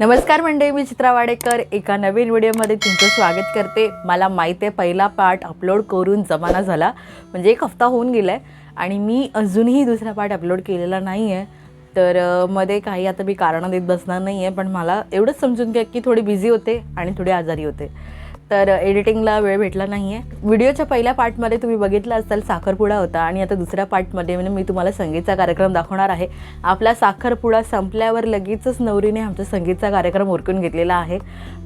नमस्कार मंडळी मी चित्रा वाडेकर. एका नवीन व्हिडिओमध्ये तुमचं स्वागत करते. मला माहिती आहे पहिला पार्ट अपलोड करून जमाना झाला. म्हणजे एक हफ्ता होऊन गेला आहे आणि मी अजूनही दुसरा पार्ट अपलोड केलेला नाही आहे तर मध्ये काही आता मी कारणं देत बसणार नाही आहे पण मला एवढंच समजून घ्या की थोडी बिझी होते आणि थोडे आजारी होते. तर एडिटिंगला वेळ भेटला नाही आहे व्हिडिओच्या पहिल्या पार्टमध्ये तुम्ही बघितला असाल साखरपुडा होता आणि आता दुसऱ्या पार्टमध्ये म्हणजे मी तुम्हाला संगीतचा कार्यक्रम दाखवणार आहे. आपला साखरपुडा संपल्यावर लगेचच नवरीने आमचा संगीतचा कार्यक्रम उरकून घेतलेला आहे.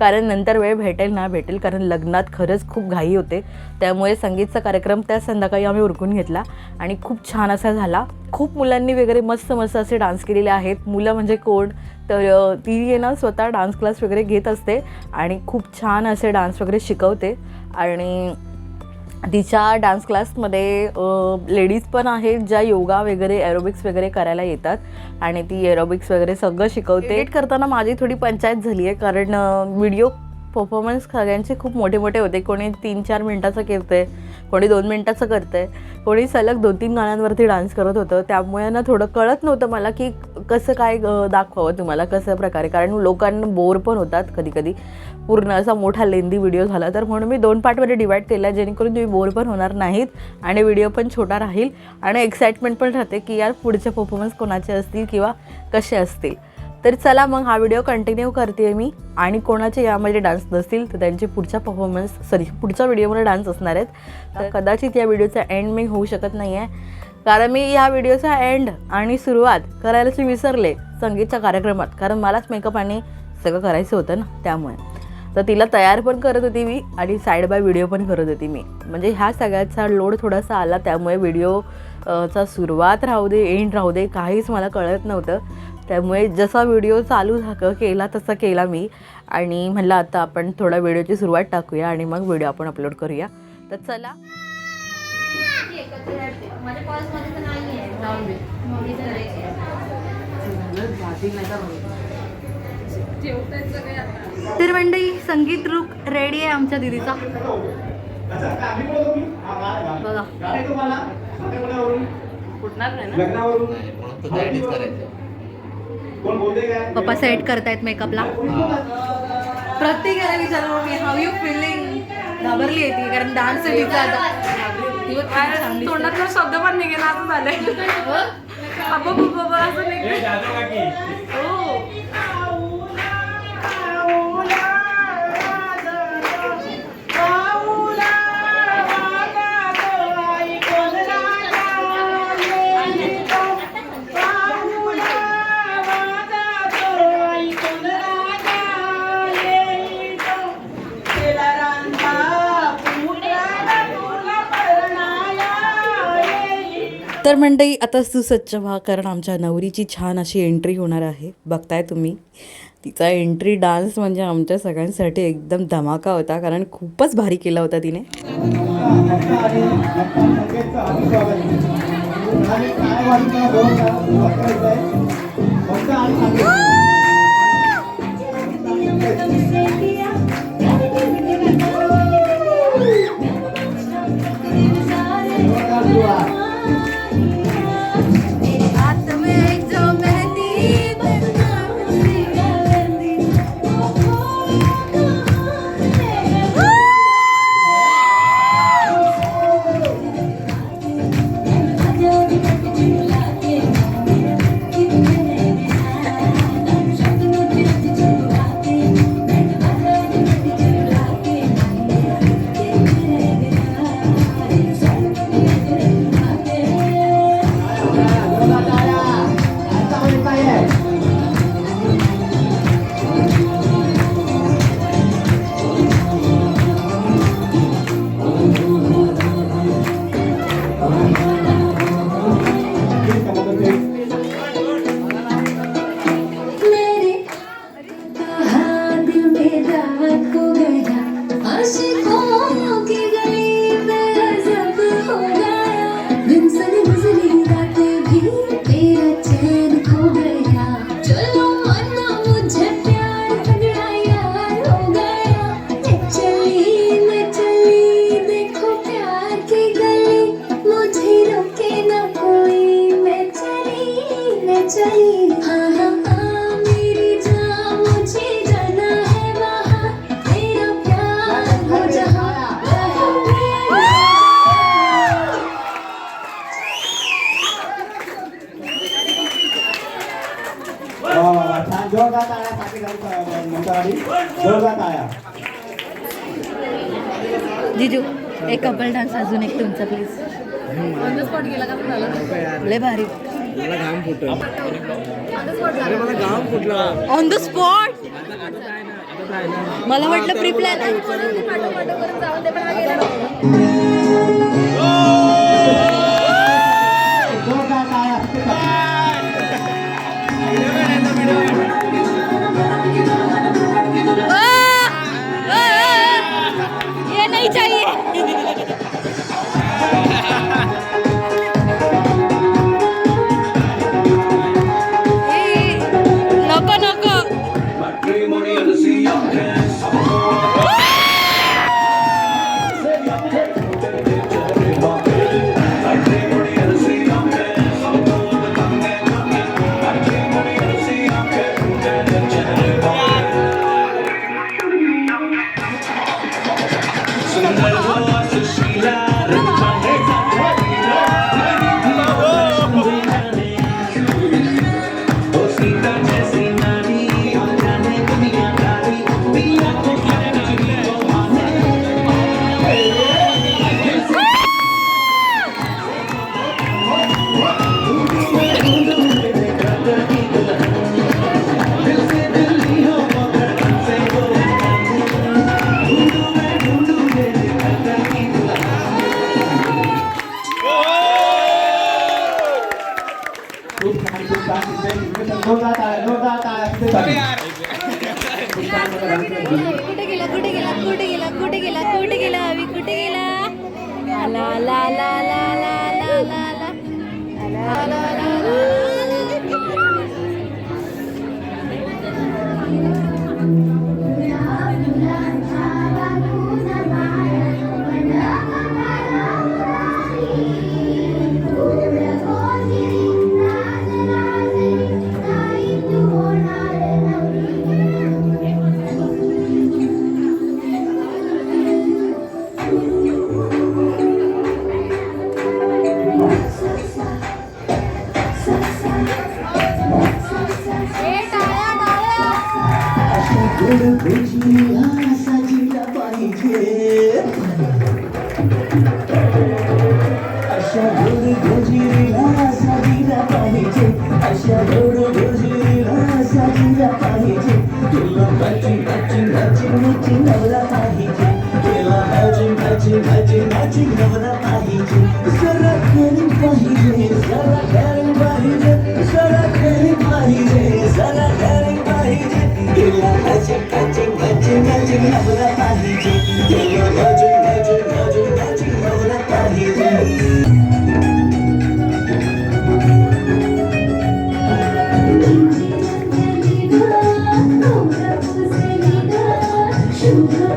कारण नंतर वेळ भेटेल ना भेटेल कारण लग्नात खरंच खूप घाई होते. त्यामुळे संगीतचा कार्यक्रम त्या संध्याकाळी आम्ही उरकून घेतला आणि खूप छान असा झाला. खूप मुलांनी वगैरे मस्त मस्त असे डान्स केलेले आहेत. मुलं म्हणजे कोण? तर ती आहे ना स्वतः डान्स क्लास वगैरे घेत असते आणि खूप छान असे डान्स वगैरे शिकवते. आणि तिच्या डान्स क्लासमध्ये लेडीज पण आहेत ज्या योगा वगैरे एरोबिक्स वगैरे करायला येतात. आणि ती एरोबिक्स वगैरे सगळं शिकवते. एडिट करताना माझी थोडी पंचायत झाली आहे कारण व्हिडिओ परफॉर्मन्स सगळ्यांचे खूप मोठे मोठे होते. कोणी तीन चार मिनटाचं करते कोणी दोन मिनटाचं करते कोणी सलग दोन तीन गाण्यांवरती डान्स करत होतं. त्यामुळे ना थोडं कळत नव्हतं मला की कसं काय दाखवावं तुम्हाला कसं प्रकारे? कारण लोकांना बोर पण होतात कधी कधी पूर्ण असा मोठा लेंदी व्हिडिओ झाला तर म्हणून मी दोन पार्टमध्ये डिवाईड केला जेणेकरून तुम्ही बोर पण होणार नाहीत आणि व्हिडिओ पण छोटा राहील. आणि एक्साइटमेंट पण राहते की यार पुढचे परफॉर्मन्स कोणाचे असतील किंवा कसे असतील. तर चला मग हा व्हिडिओ कंटिन्यू करते मी. आणि कोणाचे यामध्ये डान्स नसतील तर त्यांचे पुढच्या परफॉर्मन्स सॉरी पुढच्या व्हिडिओमध्ये डान्स असणार आहेत. तर कदाचित या व्हिडिओचा एंड मी होऊ शकत नाही आहे कारण मी या व्हिडिओचा एंड आणि सुरुवात करायलाच विसरले संगीतच्या कार्यक्रमात. कारण मलाच मेकअप आणि सगळं करायचं होतं ना त्यामुळे. तर तिला तयार पण करत होती मी आणि साईड बाय व्हिडिओ पण करत होती मी. म्हणजे ह्या सगळ्याचा लोड थोडासा आला त्यामुळे व्हिडिओ चा सुरुवात राहू दे एंड राहू दे काहीच मला कळत नव्हतं. त्यामुळे जसा व्हिडिओ चालू झाकं केला तसा केला मी. आणि म्हणलं आता आपण थोडा व्हिडिओची सुरुवात टाकूया आणि मग व्हिडिओ आपण अपलोड करूया. तर चला माझ्या पर्समध्ये तर नाही आहे जाऊन दे मम्मी करायची तर मंडळी संगीत रूप रेडी आहे आमच्या दिदीचा. बघा. पप्पा सेट करतायत मेकअपला. प्रत्येकाला विचारलं मी हाव यू फिलिंग घाबरली आहे ती कारण डान्स आहे तिचा आता. दिसते. तोंडात शब्द पण निघेना असं झालंय. अबो बाबा असं निघेल तर मंडई आता सुसज्ज व्हा कारण आमच्या नवरीची छान अशी एंट्री होणार आहे. बघताय तुम्ही? तिचा एंट्री डान्स म्हणजे आमच्या सगळ्यांसाठी एकदम धमाका होता कारण खूपच भारी केला होता तिने. जिजू एक कपल डान्स अजून एक तुमचा प्लीज लय भारी. ऑन द स्पॉट मला वाटलं प्री प्लॅन आहे. खूप छान खूप छान तिथे जोरदार टाळ्या जोरदार टाळ्या कुठे गेला कुठे गेला कुठे गेला कुठे गेला कुठे गेला अवी कुठे गेला ला ला ला ला ला ला ला ला गुडघुची आसाची पाहिजे अशा गुडघुची आसाजीला पाहिजे अशा गुडघुची आसाजीला पाहिजे तुला भाजी भाजी भाजी भाजी नवरा पाहिजे तुला भाजी भाजी भाजी भाजी नवरा पाहिजे जरा करून पाहिजे जरा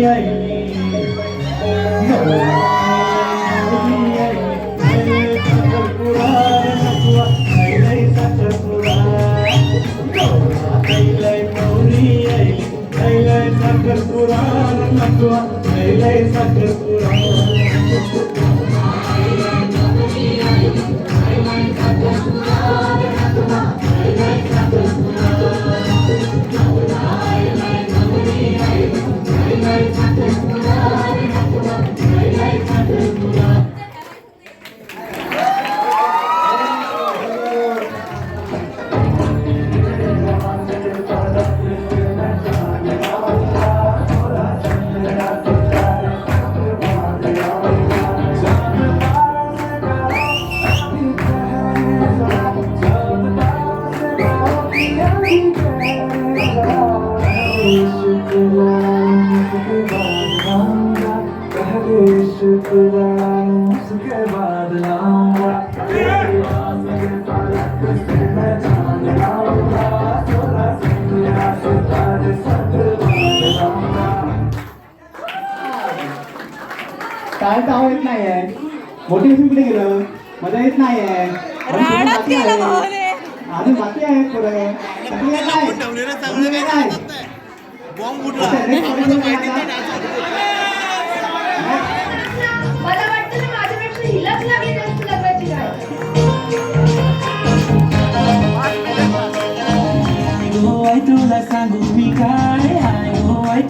Sakura, Sakura, Sakura, Sakura, Sakura, काय तर आवाज येत नाहीये. मोटिवेशन कुठे गेलं? मजा येत नाहीये. अजून बाकी आहे. अजून बाकी आहे पुढे. मला वाटतं माझ्यापेक्षा हिलाच लागली लग्नाची तुला सांगू मी काय?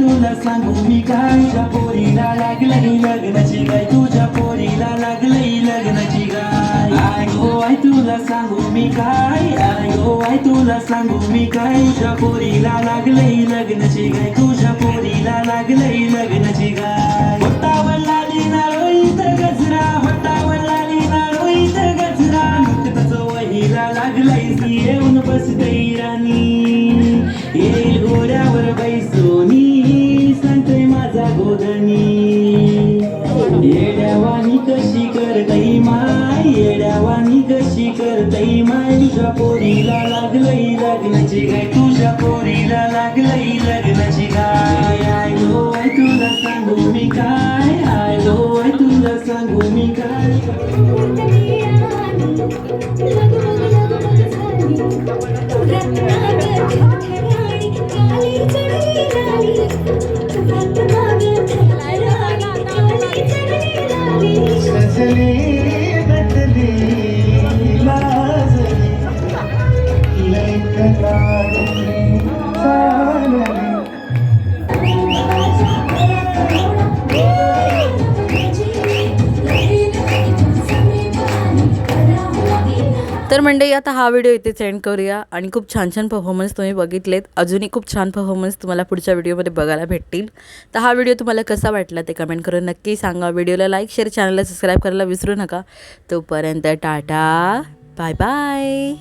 तुला सांगू मी काय? तुझ्या पोरीला लागलंय लग्नाची गाय. तुझ्या पोरीला लागलंय लग्नाची गाय. आय हो आय तुला सांगू मी काय? आय हो आय तुला सांगू मी काय? तुझ्या पोरीला लागलंय लग्नाची गाय. तुझ्या पोरीला लागलंय लग्नाची गाय. होटावर लाली नारोईत गजरा होटावर लाली नारोईत गजरा. नुकतंच वहीला लागलाय येऊन बसते राणी. ये घोड्यावर बैसोनी करतई माय तुझ्या पोरीला लागलंय लग्नाची गाय. तुझ्या पोरीला लाग तर मंडळी आता हा व्हिडिओ इथे सेंड करूया. आणि खूप छान छान परफॉर्मन्स तुम्ही बघितलेत. अजूनही खूप छान परफॉर्मन्स तुम्हाला पुढच्या व्हिडिओमध्ये बघायला भेटतील. तर हा व्हिडिओ तुम्हाला कसा वाटला ते कमेंट करून नक्की सांगा. व्हिडिओला लाईक शेअर चॅनलला सबस्क्राईब करायला विसरू नका. तोपर्यंत टाटा. Bye bye